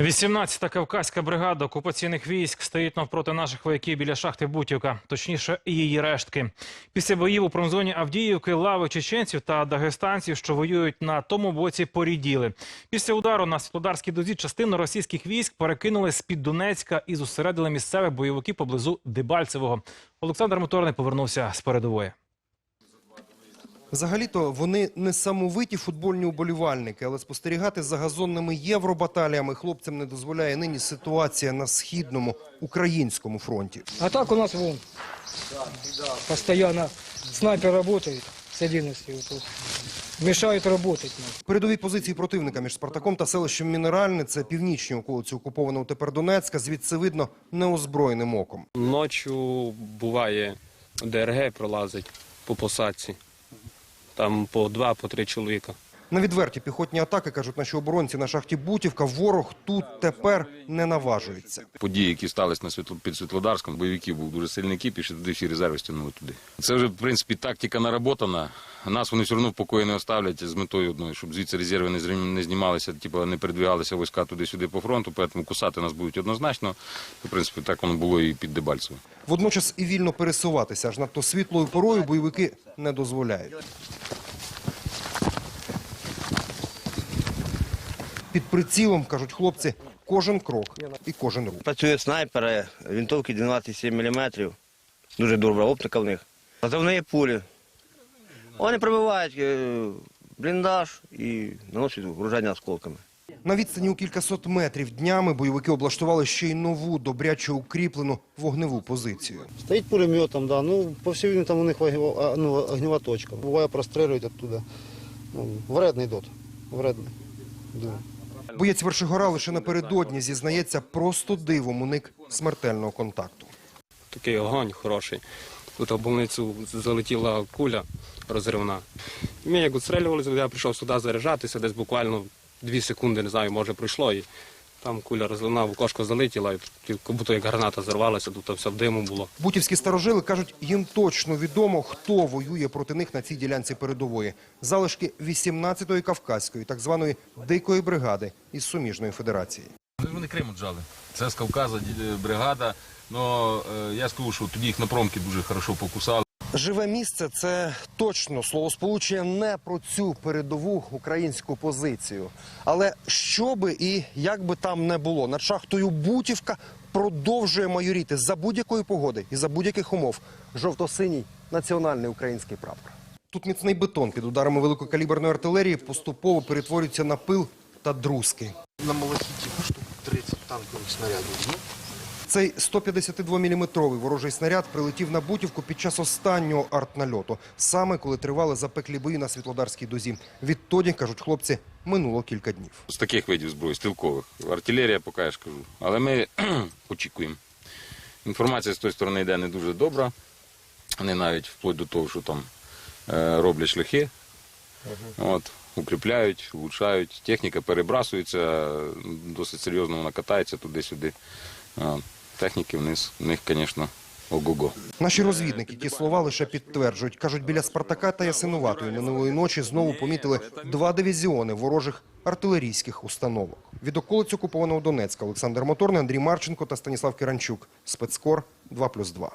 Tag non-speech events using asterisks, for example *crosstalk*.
18-та Кавказька бригада окупаційних військ стоїть навпроти наших вояків біля шахти Бутівка, точніше її рештки. Після боїв у промзоні Авдіївки лави чеченців та дагестанців, що воюють на тому боці, поріділи. Після удару на Світлодарській дозі частину російських військ перекинули з під Донецька і зосередили місцевих бойовиків поблизу Дебальцевого. Олександр Моторний повернувся з передової. Взагалі-то вони не самовиті футбольні уболівальники, але спостерігати за газонними євробаталіями хлопцям не дозволяє нині ситуація на східному українському фронті. А так у нас вон постоянно снайпер работает с 11 вот тут. Мешают. Передові позиції противника між Спартаком та селищем Мінеральне – це північні околиці окупованого тепер Донецька. Звідси видно неозброєним оком. Ночі буває ДРГ пролазить по посадці. Там по два, по три чоловіка. На відверті піхотні атаки, кажуть наші оборонці на шахті Бутівка, ворог тут тепер не наважується. події, які сталися на Світло- під Світлодарськом, бойовиків був дуже сильний кіп, і ще туди всі резерви стягнули туди. Це вже, в принципі, тактика наработана. Нас вони все одно в покої не оставлять з метою одною, щоб звідси резерви не не знімалися, типу не передвигалися війська туди-сюди по фронту, тому кусати нас будуть однозначно. В принципі, так воно було і під Дебальцево. Водночас і вільно пересуватися аж надто світлою порою бойовики не дозволяють. Під прицілом, кажуть хлопці, кожен крок і кожен рух. Працюють снайпери, винтовки 12,7 мм. Дуже добра оптика в них. Зато в неї пулі. Вони пробивають е, бліндаж і наносять вражання осколками. На відстані у кількасот метрів днями бойовики облаштували ще й нову, добряче укріплену вогневу позицію. Стоит пулеметом, да. Ну, по всей видимости, там у них ну, огнева точка. Бывает простреливать оттуда. Ну, вредний дот. Вредний. Да. Боєць Вершигора лише напередодні зізнається, просто дивом уник смертельного контакту. Такий огонь хороший. Тут в больницю залетіла куля розривна. Ми як відстрілювалися, я прийшов сюди заряджатися, десь буквально дві секунди, не знаю, може пройшло. І там куля розривна в окошко залетіла, і як будто як граната зарвалася, тут все в диму було. Бутівські старожили кажуть, їм точно відомо, хто воює проти них на цій ділянці передової. Залишки 18-ї Кавказької, так званої дикої бригади із суміжної федерації. Вони Крим отжали. Це з Кавказа бригада. Но е, я скажу, що тоді їх на промки дуже хорошо покусали. Живе місце це точно словосполучення не про цю передову українську позицію. Але що би і як би там не було, над шахтою Бутівка продовжує майоріти за будь-якої погоди і за будь-яких умов. Жовто-синій національний український прапор. Тут міцний бетон під ударами великокаліберної артилерії поступово перетворюється на пил та друзки. На малахіті штук 30 танкових снарядів. Цей 152-мм ворожий снаряд прилетів на Бутівку під час останнього артнальоту, саме коли тривали запеклі бої на Світлодарській дозі. Відтоді, кажуть хлопці, минуло кілька днів. З таких видів зброї, стрілкових. Артилерія, поки я ж кажу. Але ми *clears throat* очікуємо. Інформація з тої сторони йде не дуже добра. Вони навіть вплоть до того, що там е, роблять шляхи, от, укріпляють, влучають. Техніка перебрасується, досить серйозно вона катається туди-сюди. Техніки в них, звісно, ого-го. Наші розвідники ті слова лише підтверджують. Кажуть, біля Спартака та Ясинуватої минулої ночі знову помітили два дивізіони ворожих артилерійських установок. Від околиць окупованого Донецька Олександр Моторний, Андрій Марченко та Станіслав Киранчук. Спецкор 2+,2.